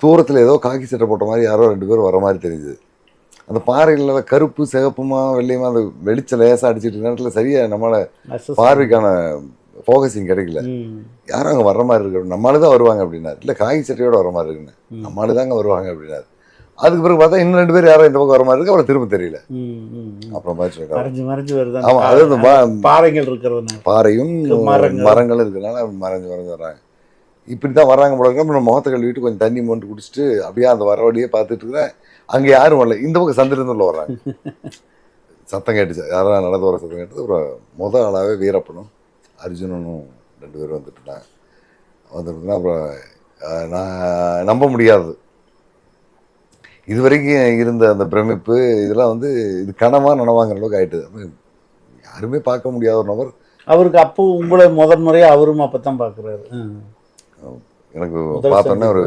தூரத்தில் ஏதோ காக்கி சட்டை போட்ட மாதிரி யாரோ ரெண்டு பேரும் வர மாதிரி தெரியுது. அந்த பாறைகளில் கருப்பு சிகப்புமா வெள்ளையுமா அந்த வெளிச்சம் லேசாக அடிச்சிட்டு நேரத்தில் சரியா நம்மளால பார்வைக்கான ஃபோகஸிங் கிடைக்கல. யாரும் அங்கே வர்ற மாதிரி இருக்கு. நம்மளால தான் வருவாங்க அப்படின்னாரு. இல்லை காக்கி சட்டையோட வர மாதிரி இருக்குன்னு. ம். நம்மளால தாங்க வருவாங்க அப்படின்னாரு. அதுக்கு பிறகு பார்த்தா இன்னும் ரெண்டு பேர் யாரும் இந்த பக்கம் வர மாதிரி இருக்கு. அப்புறம் திரும்ப தெரியல. அப்புறம். மறைஞ்சு மறைஞ்சு வருது ஆமா அது பாறைகள் இருக்கிறதுனால. பாறையும் மரங்கள். மரங்களும் இருக்கிறனால மறைஞ்சு மறைஞ்சு வர்றாங்க. இப்படி தான் வர்றாங்க போல நம்ம முகத்தை கழுவிட்டு கொஞ்சம் தண்ணி மொண்டு குடிச்சிட்டு அப்படியே அந்த வர வழியே பார்த்துட்டு இருக்கிறேன். அங்கே யாரும் வரல. இந்த பக்கம் சந்திரந்துள்ள வர்றாங்க. சத்தம் கேட்டுச்சு. யாரும் நடந்து வர சத்தம் கேட்டது. அப்புறம் முத ஆளாகவே வீரப்பனும் அர்ஜுனனும் ரெண்டு பேரும் வந்துட்டுட்டாங்க வந்துட்டுனா அப்புறம் நான் நம்ப முடியாது. இது வரைக்கும் இருந்த அந்த பிரமிப்பு இதெல்லாம் வந்து இது கனமாக நனவாங்கிற அளவுக்கு ஆயிட்டுது. யாருமே பார்க்க முடியாத ஒரு நபர். அவருக்கு அப்போ உங்களை முதல் முறையாக அவரும் அப்பதான் பாக்குறாரு பார்க்குறாரு எனக்கு பார்த்தோன்னே ஒரு